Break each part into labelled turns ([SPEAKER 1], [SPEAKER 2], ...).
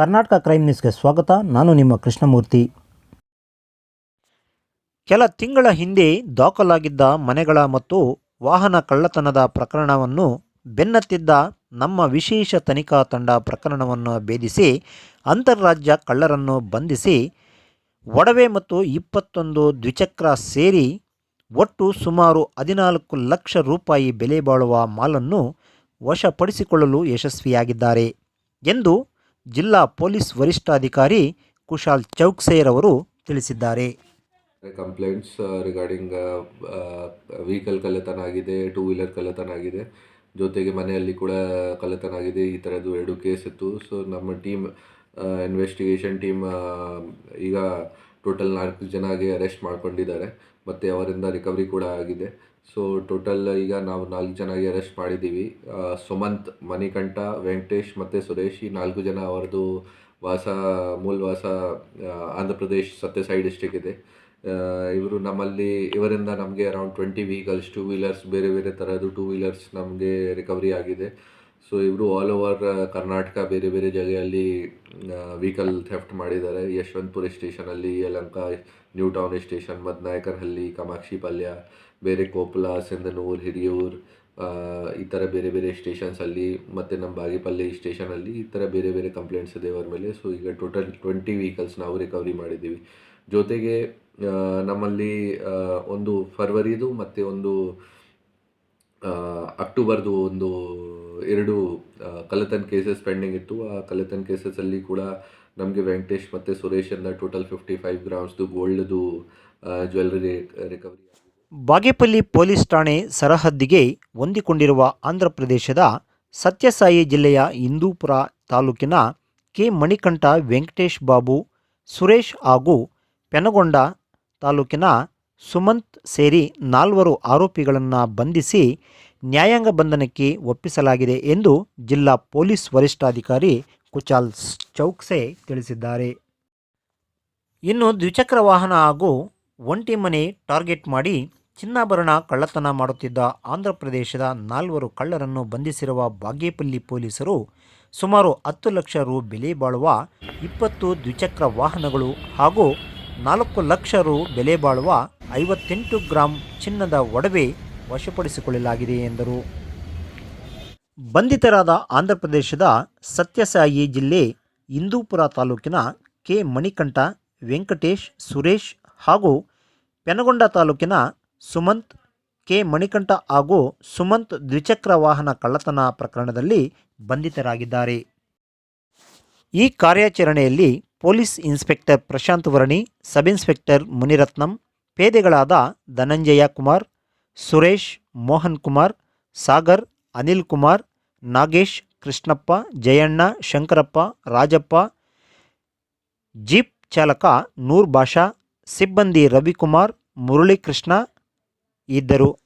[SPEAKER 1] Karnataka crime ನ್ಯೂಸ್ಗೆ ಸ್ವಾಗತ. ನಾನು ನಿಮ್ಮ ಕೃಷ್ಣಮೂರ್ತಿ. ಕೆಲ ತಿಂಗಳ ಹಿಂದೆ ದಾಖಲಾಗಿದ್ದ ಮನೆಗಳ ಮತ್ತು ವಾಹನ ಕಳ್ಳತನದ ಪ್ರಕರಣವನ್ನು ಬೆನ್ನತ್ತಿದ್ದ ನಮ್ಮ ವಿಶೇಷ ತನಿಖಾ ತಂಡ ಪ್ರಕರಣವನ್ನು ಭೇದಿಸಿ, ಅಂತಾರಾಜ್ಯ ಕಳ್ಳರನ್ನು ಬಂಧಿಸಿ, ಒಡವೆ ಮತ್ತು ಇಪ್ಪತ್ತೊಂದು ದ್ವಿಚಕ್ರ ಸೇರಿ ಒಟ್ಟು ಸುಮಾರು ಹದಿನಾಲ್ಕು ಲಕ್ಷ ರೂಪಾಯಿ ಬೆಲೆ ಬಾಳುವ ಮಾಲನ್ನು ವಶಪಡಿಸಿಕೊಳ್ಳಲು ಯಶಸ್ವಿಯಾಗಿದ್ದಾರೆ ಎಂದು ಜಿಲ್ಲಾ ಪೊಲೀಸ್ ವರಿಷ್ಠಾಧಿಕಾರಿ ಕುಶಾಲ್ ಚೌಕ್ಸೇರವರು ತಿಳಿಸಿದ್ದಾರೆ.
[SPEAKER 2] ಕಂಪ್ಲೇಂಟ್ಸ್ ರಿಗಾರ್ಡಿಂಗ್ ವೆಹಿಕಲ್ ಕಳ್ಳತನ ಆಗಿದೆ ಟೂ ವೀಲರ್ ಕಳ್ಳತನ ಆಗಿದೆ. ಜೊತೆಗೆ ಮನೆಯಲ್ಲಿ ಕೂಡ ಕಳ್ಳತನ ಆಗಿದೆ, ಈ ಥರದ್ದು ಎರಡು ಕೇಸ್ ಇತ್ತು. ಸೊ ನಮ್ಮ ಟೀಮ್ ಇನ್ವೆಸ್ಟಿಗೇಷನ್ ಟೀಮ್ ಈಗ ಟೋಟಲ್ ನಾಲ್ಕು ಜನಗೆ ಅರೆಸ್ಟ್ ಮಾಡ್ಕೊಂಡಿದ್ದಾರೆ ಮತ್ತು ಅವರಿಂದ ರಿಕವರಿ ಕೂಡ ಆಗಿದೆ. ಸೊ ಟೋಟಲ್ ಈಗ ನಾವು ನಾಲ್ಕು ಜನಗೆ ಅರೆಸ್ಟ್ ಮಾಡಿದ್ದೀವಿ. ಸುಮಂತ್ ಮಣಿಕಂಠ ವೆಂಕಟೇಶ್ ಮತ್ತು ಸುರೇಶ್ ಈ ನಾಲ್ಕು ಜನ ಅವರದು ವಾಸ ಮೂಲ ವಾಸ ಆ, ಆಂಧ್ರ ಪ್ರದೇಶ್ ಸತ್ಯಸಾಯಿ ಡಿಸ್ಟಿಕ್ ಇದೆ. ಇವರು ನಮ್ಮಲ್ಲಿ ಇವರಿಂದ ನಮಗೆ around twenty vehicles two wheelers ಬೇರೆ ಬೇರೆ ಥರದ್ದು ಟೂ ವೀಲರ್ಸ್ ನಮಗೆ ರಿಕವರಿ ಆಗಿದೆ. ಸೊ ಇವರು ಆಲ್ ಓವರ್ ಕರ್ನಾಟಕ ಬೇರೆ ಬೇರೆ ಜಾಗೆಯಲ್ಲಿ ವೆಹಿಕಲ್ ಥೆಫ್ಟ್ ಮಾಡಿದ್ದಾರೆ. Yeshwanthpur ಸ್ಟೇಷನಲ್ಲಿ Yelahanka new town station Madanayakanahalli Kamakshipalya ಬೇರೆ ಕೊಪ್ಪಳ ಸಿಂಧನೂರ್ ಹಿರಿಯೂರು ಈ ಥರ ಬೇರೆ ಬೇರೆ ಸ್ಟೇಷನ್ಸಲ್ಲಿ ಮತ್ತು ನಮ್ಮ ಬಾಗೇಪಲ್ಲಿ ಸ್ಟೇಷನಲ್ಲಿ ಈ ಥರ ಬೇರೆ ಬೇರೆ ಕಂಪ್ಲೇಂಟ್ಸ್ ಇದೆ ಅವರ ಮೇಲೆ. ಸೊ ಈಗ ಟೋಟಲ್ ಟ್ವೆಂಟಿ ವೆಹಿಕಲ್ಸ್ ನಾವು ರಿಕವರಿ ಮಾಡಿದ್ದೀವಿ. ಜೊತೆಗೆ ನಮ್ಮಲ್ಲಿ ಒಂದು ಫರ್ವರಿದು ಮತ್ತು ಒಂದು ಅಕ್ಟೋಬರ್ದು ಒಂದು ಎರಡು ಕಳ್ಳತನ ಕೇಸಸ್ ಪೆಂಡಿಂಗ್ ಇತ್ತು. ಆ ಕಳ್ಳತನ ಕೇಸಸಲ್ಲಿ ಕೂಡ ನಮಗೆ ವೆಂಕಟೇಶ್ ಮತ್ತು ಸುರೇಶನ್ನ ಟೋಟಲ್ ಫಿಫ್ಟಿ ಫೈವ್ ಗ್ರಾಮ್ಸ್ದು ಗೋಲ್ಡ್ದು ಜ್ಯುವೆಲ್ಲರಿ ರಿಕವರಿ
[SPEAKER 1] ಬಾಗೇಪಲ್ಲಿ ಪೊಲೀಸ್ ಠಾಣೆ ಸರಹದ್ದಿಗೆ ಹೊಂದಿಕೊಂಡಿರುವ ಆಂಧ್ರ ಪ್ರದೇಶದ ಸತ್ಯಸಾಯಿ ಜಿಲ್ಲೆಯ ಹಿಂದೂಪುರ ತಾಲೂಕಿನ ಕೆ ಮಣಿಕಂಠ ವೆಂಕಟೇಶ್ ಬಾಬು, ಸುರೇಶ್ ಹಾಗೂ ಪೆನಗೊಂಡ ತಾಲೂಕಿನ ಸುಮಂತ್ ಸೇರಿ ನಾಲ್ವರು ಆರೋಪಿಗಳನ್ನು ಬಂಧಿಸಿ ನ್ಯಾಯಾಂಗ ಬಂಧನಕ್ಕೆ ಒಪ್ಪಿಸಲಾಗಿದೆ ಎಂದು ಜಿಲ್ಲಾ ಪೊಲೀಸ್ ವರಿಷ್ಠಾಧಿಕಾರಿ ಕುಚಾಲ್ ಚೌಕ್ಸೆ ತಿಳಿಸಿದ್ದಾರೆ. ಇನ್ನು ದ್ವಿಚಕ್ರ ವಾಹನ ಹಾಗೂ ಒಂಟಿ ಮನೆ ಟಾರ್ಗೆಟ್ ಮಾಡಿ ಚಿನ್ನಾಭರಣ ಕಳ್ಳತನ ಮಾಡುತ್ತಿದ್ದ ಆಂಧ್ರ ಪ್ರದೇಶದ ನಾಲ್ವರು ಕಳ್ಳರನ್ನು ಬಂಧಿಸಿರುವ ಬಾಗೇಪಲ್ಲಿ ಪೊಲೀಸರು ಸುಮಾರು ಹತ್ತು ಲಕ್ಷ ರು ಬೆಲೆ ಬಾಳುವ ಇಪ್ಪತ್ತು ದ್ವಿಚಕ್ರ ವಾಹನಗಳು ಹಾಗೂ ನಾಲ್ಕು ಲಕ್ಷ ರು ಬೆಲೆ ಬಾಳುವ ಐವತ್ತೆಂಟು ಗ್ರಾಂ ಚಿನ್ನದ ಒಡವೆ ವಶಪಡಿಸಿಕೊಳ್ಳಲಾಗಿದೆ ಎಂದರು. ಬಂಧಿತರಾದ ಆಂಧ್ರಪ್ರದೇಶದ ಸತ್ಯಸಾಯಿ ಜಿಲ್ಲೆ ಇಂದೂಪುರ ತಾಲೂಕಿನ ಕೆ ಮಣಿಕಂಠ, ವೆಂಕಟೇಶ್, ಸುರೇಶ್ ಹಾಗೂ ಪೆನಗೊಂಡ ತಾಲೂಕಿನ ಸುಮಂತ್, ಕೆ ಮಣಿಕಂಠ ಹಾಗೂ ಸುಮಂತ್ ದ್ವಿಚಕ್ರ ವಾಹನ ಕಳ್ಳತನ ಪ್ರಕರಣದಲ್ಲಿ ಬಂಧಿತರಾಗಿದ್ದಾರೆ. ಈ ಕಾರ್ಯಾಚರಣೆಯಲ್ಲಿ police inspector Prashanth Varni, sub inspector Munirathnam, ಪೇದೆಗಳಾದ Dhananjaya Kumar Suresh, Mohan Kumar, Sagar, Anil Kumar, Nagesh, Krishnappa, Jayanna, Shankarappa, Rajappa, jeep ಚಾಲಕ ನೂರ್ ಬಾಷಾ, ಸಿಬ್ಬಂದಿ ರವಿಕುಮಾರ್, ಮುರಳೀಕೃಷ್ಣ ಇದ್ದರು.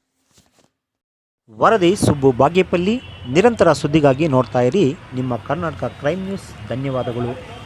[SPEAKER 1] ವರದಿ ಸುಬ್ಬು ಬಾಗೇಪಲ್ಲಿ. ನಿರಂತರ ಸುದ್ದಿಗಾಗಿ ನೋಡ್ತಾ ಇರಿ. ನಿಮ್ಮ ಕರ್ನಾಟಕ ಕ್ರೈಮ್ ನ್ಯೂಸ್. ಧನ್ಯವಾದಗಳು.